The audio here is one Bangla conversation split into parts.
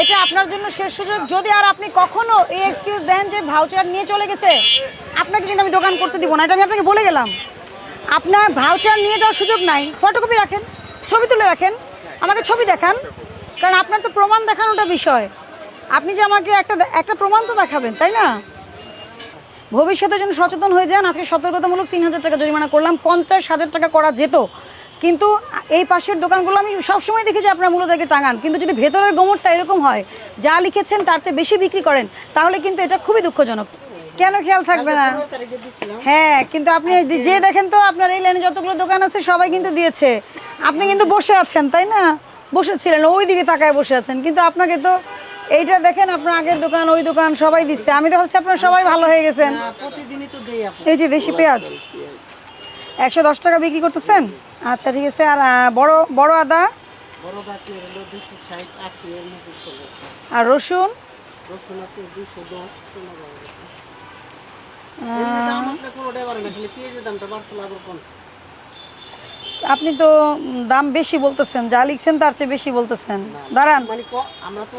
এটা আপনার জন্য শেষ সুযোগ। যদি আর আপনি কখনো এই এক্সকিউজ দেন যে ভাউচার নিয়ে চলে গেছে, আপনাকে কিন্তু আমি দোকান করতে দিব না, এটা আমি আপনাকে বলে গেলাম। আপনার ভাউচার নিয়ে যাওয়ার সুযোগ নাই। ফটোকপি রাখেন, ছবি তুলে রাখেন, আমাকে ছবি দেখান, কারণ আপনার তো প্রমাণ দেখানোটা বিষয়। আপনি যে আমাকে একটা একটা প্রমাণ তো দেখাবেন, তাই না? ভবিষ্যতে যেন সচেতন হয়ে যান, আজকে সতর্কতামূলক তিন হাজার টাকা জরিমানা করলাম, পঞ্চাশ হাজার টাকা করা যেত। কিন্তু এই পাশের দোকানগুলো আমি সবসময় দেখি যে আপনারা মূলত একে টাঙান। কিন্তু যদি ভেতরের গোমরটা এরকম হয় যা লিখেছেন তার চেয়ে বেশি বিক্রি করেন তাহলে কিন্তু এটা খুবই দুঃখজনক। কেন খেয়াল থাকবে না? হ্যাঁ কিন্তু আপনি যে দেখেন তো আপনার এই লাইনে যতগুলো দোকান আছে সবাই কিন্তু দিয়েছে। আপনি কিন্তু বসে আছেন তাই না? বসেছিলেন ওই দিকে তাকায় বসে আছেন। কিন্তু আপনাকে তো এইটা দেখেন আপনার আগের দোকান ওই দোকান সবাই দিচ্ছে। আমি তো ভাবছি আপনারা সবাই ভালো হয়ে গেছেন। এই যে দেশি পেঁয়াজ। একশো দশ টাকা বিক্রি করতেছেন? আচ্ছা ঠিক আছে। আর বড় বড় আদা? আর রসুন? আপনি তো দাম বেশি বলতেছেন যা লিখছেন তার চেয়ে বেশি বলতেছেন। দাঁড়ান। মানে আমরা তো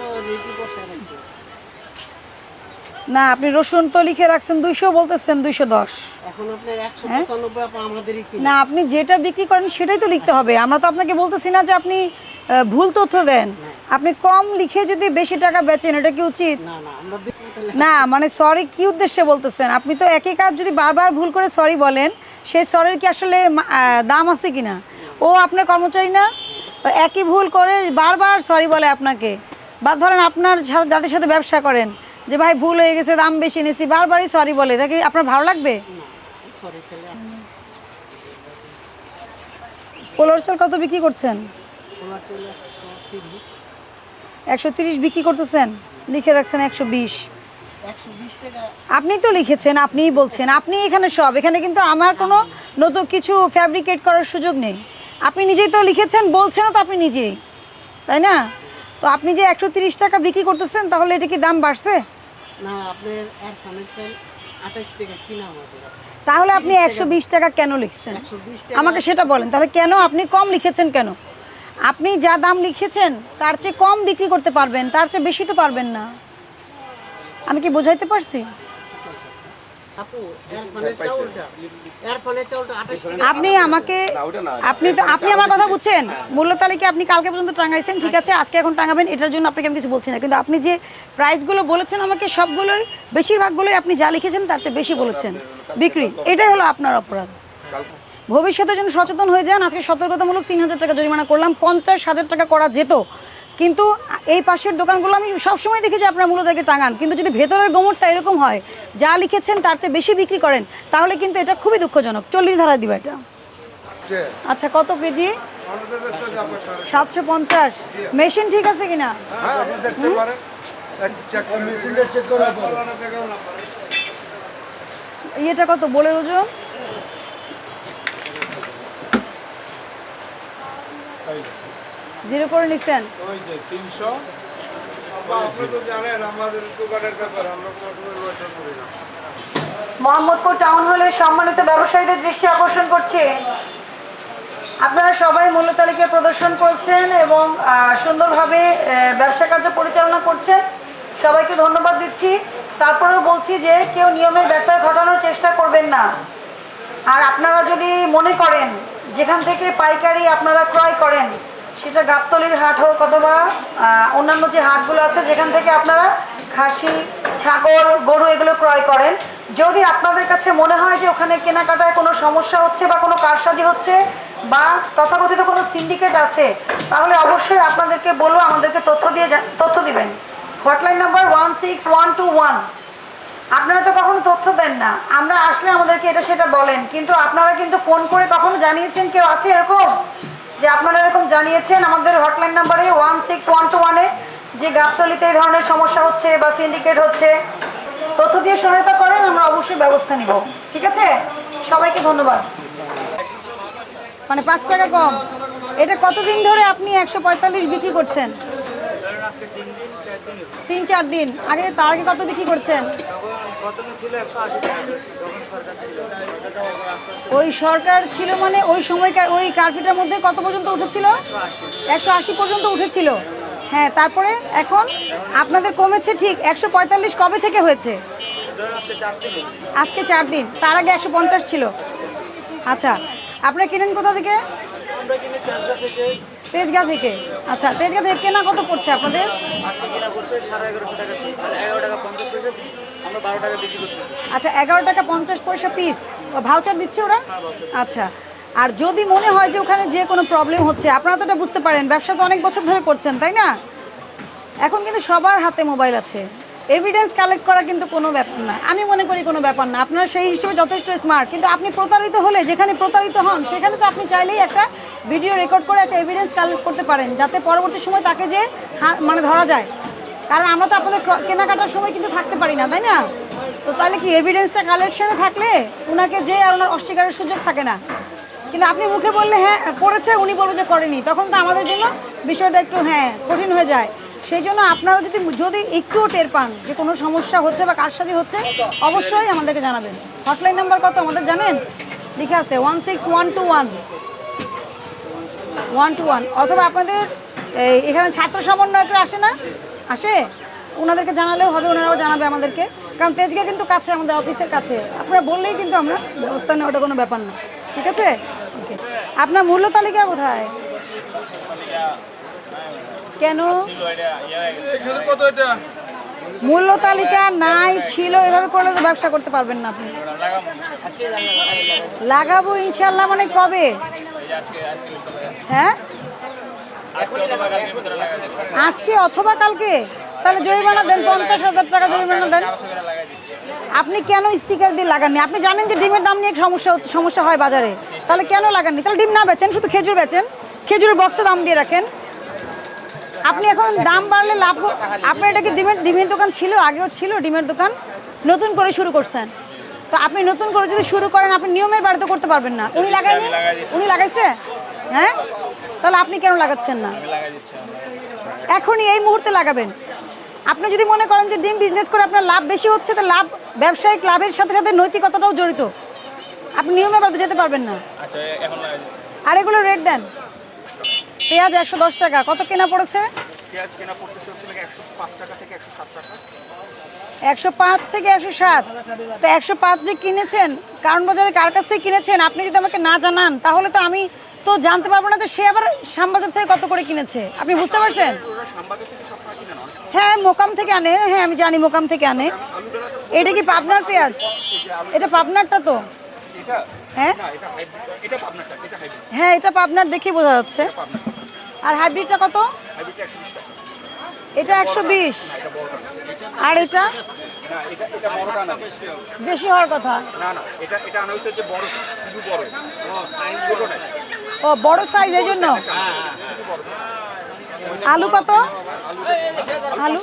না আপনি রসুন তো লিখে রাখছেন দুইশো বলতেছেন দুইশো দশ। কিনে। না আপনি যেটা বিক্রি করেন সেটাই তো লিখতে হবে। আমরা তো আপনাকে বলতেছি না যে আপনি ভুল তথ্য দেন। আপনি কম লিখে যদি বেশি টাকা বেচেন এটা কি উচিত? না না না মানে সরি কি উদ্দেশ্যে বলতেছেন? আপনি তো একই কাজ যদি বারবার ভুল করে সরি বলেন সেই সরির কি আসলে দাম আছে কিনা? ও আপনার কর্মচারী না? একই ভুল করে বারবার সরি বলে আপনাকে। বা ধরেন আপনার যাদের সাথে ব্যবসা করেন যে ভাই ভুল হয়ে গেছে, দাম বেশি নিয়েছি বারবারই সরি বলে। দেখি আপনার ভালো লাগবে? পোলোর চাল কত বিক্রি করছেন? একশো তিরিশ বিক্রি করতেছেন? লিখে রাখছেন একশো বিশ। আপনি তো লিখেছেন, আপনিই বলছেন, আপনি এখানে সব। এখানে কিন্তু আমার কোনো নতুন কিছু ফ্যাব্রিকেট করার সুযোগ নেই। আপনি নিজেই তো লিখেছেন, বলছেনও তো আপনি নিজেই। তাই না? তো আপনি যে একশো টাকা বিক্রি করতেছেন, তাহলে এটা কি দাম বাড়ছে? না আপনার ফার্নিচার আঠাশ টাকা কিনা আমাদের। তাহলে আপনি একশো বিশ টাকা কেন লিখছেন? আমাকে সেটা বলেন তাহলে কেন আপনি কম লিখেছেন কেন? আপনি যা দাম লিখেছেন তার চেয়ে কম বিক্রি করতে পারবেন তার চেয়ে বেশি তো পারবেন না। আমি কি বোঝাইতে পারছি? আপনি আমাকে আপনি তো আপনি আমার কথা বুঝছেন? মূল্য তালিকা আপনি কালকে পর্যন্ত টাঙাইছেন ঠিক আছে? আজকে এখন টাঙাবেন এটার জন্য আপনাকে আমি কিছু বলছি না। কিন্তু আপনি যে প্রাইসগুলো বলেছেন আমাকে সবগুলোই বেশিরভাগগুলোই আপনি যা লিখেছেন তার চেয়ে বেশি বলেছেন। বিক্রি এটাই হলো আপনার অপরাধ। ভবিষ্যতে যেন সচেতন হয়ে যান আজকে সতর্কতামূলক তিন হাজার টাকা জরিমানা করলাম পঞ্চাশ হাজার টাকা করা যেত। কিন্তু এই পাশের দোকানগুলো আমি সবসময় দেখি যে আপনারা মূলত টাঙান। কিন্তু যদি ভেতরের গোমরটা এরকম হয়, যা লিখেছেন তার চেয়ে বেশি বিক্রি করেন, তাহলে কিন্তু এটা খুবই দুঃখজনক। চল্লিশ ধারা দিবা এটা। আচ্ছা কত কেজি? সাতশো পঞ্চাশ। মেশিন ঠিক আছে কিনা? ইয়েটা কত? বলে ওজন? জিরো করে নিচ্ছেন ওই যে তিনশো। আপনি তো জানেন আমাদের দোকানের ব্যাপার আমরা কোনো সময় করি না। মোহাম্মদপুর টাউন হলে সম্মানিত ব্যবসায়ীদের দৃষ্টি আকর্ষণ করছে। আপনারা সবাই মূল্য তালিকা প্রদর্শন করছেন এবং সুন্দরভাবে ব্যবসা কার্য পরিচালনা করছেন। সবাইকে ধন্যবাদ দিচ্ছি। তারপরেও বলছি যে কেউ নিয়মের ব্যত্যয় ঘটানোর চেষ্টা করবেন না। আর আপনারা যদি মনে করেন যেখান থেকে পাইকারি আপনারা ক্রয় করেন সেটা গাবতলির হাট হোক অথবা অন্যান্য যে হাটগুলো আছে, যেখান থেকে আপনারা খাসি, ছাগল, গরু এগুলো ক্রয় করেন। যদি আপনাদের কাছে মনে হয় যে ওখানে কেনাকাটায় কোনো সমস্যা হচ্ছে বা কোনো কারসাজি হচ্ছে বা তথাকথিত কোনো সিন্ডিকেট আছে, তাহলে অবশ্যই আপনাদেরকে বলব, আমাদেরকে তথ্য দিয়ে তথ্য দিবেন। Hotline number one six one two one আপনারা তো কখনো তথ্য দেন না। আমরা আসলে আমাদেরকে এটা সেটা বলেন, কিন্তু আপনারা কিন্তু ফোন করে কখনো জানিয়েছেন কেউ আছে এরকম? যে আপনারা এরকম জানিয়েছেন, আমাদের হটলাইন নাম্বারে ওয়ান সিক্স ওয়ান টু ওয়ানে যে গাবতলিতে এই ধরনের সমস্যা হচ্ছে বা সিন্ডিকেট হচ্ছে, তথ্য দিয়ে সহায়তা করেন, আমরা অবশ্যই ব্যবস্থা নিব। ঠিক আছে? সবাইকে ধন্যবাদ। মানে পাঁচ টাকা কম। এটা কতদিন ধরে আপনি একশো পঁয়তাল্লিশ বিক্রি করছেন? তিন চার দিন আগে তার আগে কত বিক্রি করছেন? ওই সরকার ছিল মানে ওই সময়কার ওই কার্ফিটার মধ্যে কত পর্যন্ত উঠেছিল? একশো আশি। পর্যন্ত উঠেছিল। হ্যাঁ তারপরে এখন আপনাদের কমেছে ঠিক একশো পঁয়তাল্লিশ কবে থেকে হয়েছে? আজকে চার দিন তার আগে একশো পঞ্চাশ ছিল। আচ্ছা আপনারা কিনেন কোথা থেকে? আমরা কিনে তেজগা থেকে? আচ্ছা তেজগাঁ থেকে কেনা কত পড়ছে আপনাদের? আচ্ছা এগারো টাকা পঞ্চাশ পয়সা পিস ভাউচার দিচ্ছে ওরা? আচ্ছা আর যদি মনে হয় যে ওখানে যে কোনো প্রবলেম হচ্ছে আপনারা তো এটা বুঝতে পারেন ব্যবসা তো অনেক বছর ধরে করছেন তাই না? এখন কিন্তু সবার হাতে মোবাইল আছে। এভিডেন্স কালেক্ট করা কিন্তু কোনো ব্যাপার না। আমি মনে করি কোনো ব্যাপার না। আপনারা সেই হিসেবে যথেষ্ট স্মার্ট কিন্তু আপনি প্রতারিত হলে যেখানে প্রতারিত হন সেখানে তো আপনি চাইলেই একটা ভিডিও রেকর্ড করে একটা এভিডেন্স কালেক্ট করতে পারেন, যাতে পরবর্তী সময় তাকে যে মানে ধরা যায়। কারণ আমরা তো আপনাদের কেনাকাটার সময় কিন্তু থাকতে পারি না, তাই না? তো তাহলে কি এভিডেন্সটা কালেকশনে থাকলে ওনাকে যে আর ওনার অস্বীকারের সুযোগ থাকে না? কিন্তু আপনি মুখে বললে হ্যাঁ করেছে উনি বলবে যে করেনি। তখন তো আমাদের জন্য বিষয়টা একটু হ্যাঁ কঠিন হয়ে যায়। সেই জন্য আপনারা যদি যদি একটুও টের পান যে কোনো সমস্যা হচ্ছে বা কার সাথে হচ্ছে, অবশ্যই আমাদেরকে জানাবেন। হটলাইন নাম্বার কত আমাদের জানেন? লিখে আছে one six one two one one two one অথবা আপনাদের এখানে ছাত্র সমন্বয়করা আসে না? আসে? ওনাদেরকে জানালেও হবে, ওনারাও জানাবে আমাদেরকে। কারণ তেজগা কিন্তু কাছে, আমাদের অফিসের কাছে। আপনারা বললেই কিন্তু আমরা ব্যবস্থা নেওয়াটা কোনো ব্যাপার না। ঠিক আছে? ওকে আপনার মূল্য তালিকা কোথায়? কেন? মূল্য তালিকা নাই, ছিল, এভাবে করলে তো ব্যবসা করতে পারবেন না আপনি। লাগাবো ইনশাল্লাহ মানে কবে? হ্যাঁ? আজকে অথবা কালকে? তাহলে জরিমানা দেন পঞ্চাশ হাজার টাকা জরিমানা দেন। আপনি কেন স্টিকার দিয়ে লাগাননি? আপনি জানেন যে ডিমের দাম নিয়ে সমস্যা হচ্ছে সমস্যা হয় বাজারে। তাহলে কেন লাগাননি? তাহলে ডিম না বেচেন শুধু খেজুর বেচেন। খেজুরের বক্সে দাম দিয়ে রাখেন। আপনি এখন দাম বাড়লে লাভ আপনার এটা কি ডিমের ডিমের দোকান ছিল? আগেও ছিল ডিমের দোকান। নতুন করে শুরু করছেন। তো আপনি নতুন করে যদি শুরু করেন আপনি নিয়মের বাড়িতে করতে পারবেন না। উনি লাগায়নি? উনি লাগাইছে? হ্যাঁ? তাহলে আপনি কেন লাগাচ্ছেন না? এখনই এই মুহূর্তে লাগাবেন। আপনি যদি মনে করেন যে ডিম বিজনেস করে আপনার লাভ বেশি হচ্ছে তো লাভ ব্যবসায়িক লাভের সাথে সাথে নৈতিকতাটাও জড়িত। আপনি নিয়মের বাড়িতে যেতে পারবেন না। আচ্ছা আর এগুলো রেট দেন। পেঁয়াজ একশো দশ টাকা। কত কেনা পড়েছে? একশো পাঁচ থেকে একশো সাত। তো একশো পাঁচ যে কিনেছেন কারণ বাজারে কার কাছ থেকে কিনেছেন আপনি যদি আমাকে না জানান তাহলে তো আমি তো জানতে পারব না যে সে আবার শ্যামবাজার থেকে কত করে কিনেছে। আপনি বুঝতে পারছেন? হ্যাঁ মোকাম থেকে আনে। হ্যাঁ আমি জানি মোকাম থেকে আনে। এটা কি পাবনার পেঁয়াজ? এটা পাবনারটা তো। হ্যাঁ? এটা হাইব্রিড এটা পাবনাটা এটা হাইব্রিড হ্যাঁ এটা পাবনার দেখে বোঝা যাচ্ছে। আর হাইব্রিডটা কত? এটা একশো বিশ। আর এটা? না এটা এটা বড়টা না বেশি হওয়ার কথা। না না এটা এটা আনা হয়েছে যে বড়। শুধু বড়। ছোট না ও, বড় সাইজ এই জন্য? আলু কত? আলু?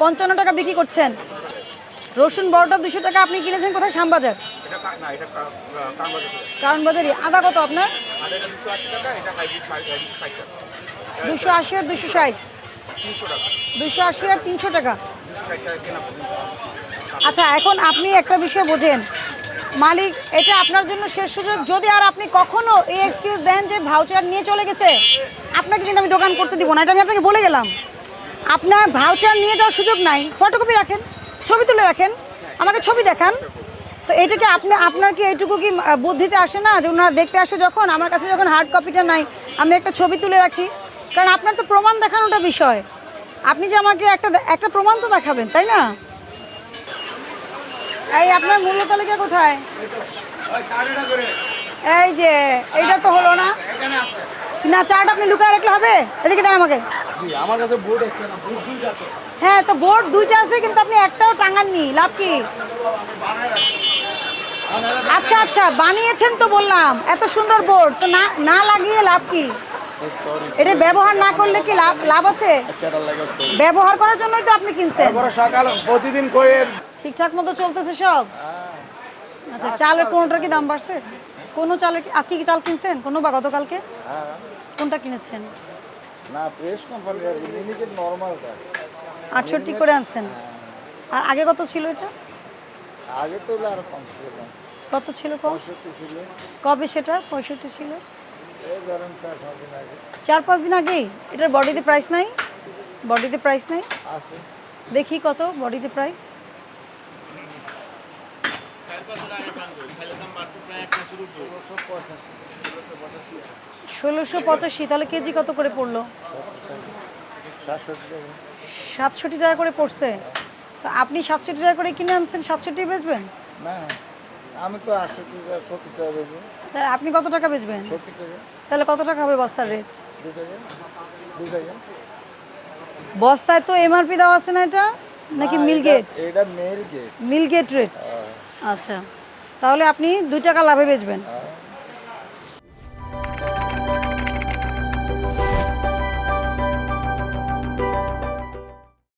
পঞ্চান্ন টাকা বিক্রি করছেন। রসুন বড়টা দুশো টাকা, আপনি কিনেছেন কোথায়? শ্যামবাজার। কারণ বাজারি আদা কত আপনার? দুশো আশি আর দুশো ষাট। দুশো আশি আর তিনশো টাকা। আচ্ছা এখন আপনি একটা বিষয় বোঝেন। মালিক, এটা আপনার জন্য শেষ সুযোগ। যদি আর আপনি কখনো এই এক্সকিউজ দেন যে ভাউচার নিয়ে চলে গেছে, আপনাকে কিন্তু আমি দোকান করতে দিব না, এটা আমি আপনাকে বলে গেলাম। আপনার ভাউচার নিয়ে যাওয়ার সুযোগ নাই। ফটোকপি রাখেন, ছবি তুলে রাখেন, আমাকে ছবি দেখান। তো এটাকে আপনি, আপনার কি এইটুকু কি বুদ্ধিতে আসে না যে ওনারা দেখতে আসে যখন? আমার কাছে যখন হার্ড কপিটা নাই, আমি একটা ছবি তুলে রাখি। কারণ আপনার তো প্রমাণ দেখানোটা বিষয়। আপনি যে আমাকে একটা একটা প্রমাণ তো দেখাবেন, তাই না? এই আপনার মূল্য তালিকা কোথায়? এই যে এইটা তো হলো না। না চার্ট আপনি লুকায় রাখলে হবে? এদিকে দেন আমাকে। আমার কাছে বোর্ড একটা না বোর্ড দুইটা আছে। হ্যাঁ তো বোর্ড দুইটা আছে কিন্তু আপনি একটাও টাঙাননি। লাভ কি? আচ্ছা আচ্ছা বানিয়েছেন তো বললাম। এত সুন্দর বোর্ড তো না না লাগিয়ে লাভ কি? এটা ব্যবহার না করলে কি লাভ লাভ আছে? চেটা সরি ব্যবহার করার জন্যই তো আপনি কিনছেন। সকাল প্রতিদিন কইয়ের ঠিকঠাক মতো চলতেছে সব? আচ্ছা চালের কোনোটার কি দাম বাড়ছে? কোনো চালের আজকে কি চাল কিনছেন? কোনো বা গতকালকে? কোনটা কিনেছেন? না প্রেস কোম্পানি আর লিমিটেড নর্মালটা আটষট্টি করে আনছেন? আর আগে কত ছিল এটা? আগে তো আরও কম ছিল। কত ছিল কম? পঁয়ষট্টি ছিল। কবে সেটা? পঁয়ষট্টি ছিল? এই ধরেন চার পাঁচ দিন আগে। দিন আগেই? এটার বডিতে প্রাইস নাই? বডিতে প্রাইস নেই? আছে। দেখি কত বডিতে প্রাইস ষোলোশো পঁচাশি তাহলে কেজি কত করে পড়ল? সাতষট্টি টাকা করে পড়ছে। তো আপনি সাতষট্টি টাকা করে কিনে আনছেন সাতষট্টি বেচবেন? না আমি তো আটষট্টি টাকা সত্তর টাকা বেচবো। তাহলে আপনি কত টাকা বেচবেন? সত্তর টাকা। তাহলে কত টাকা হবে বস্তার রেট? দু টাকা দু টাকা। বস্তায় তো এমআরপি দেওয়া আছে না এটা? নাকি না, মিল এটা- গেট? এটা mill gate mill gate rate. আচ্ছা তাহলে আপনি দুই টাকা লাভে বেচবেন হ্যাঁ।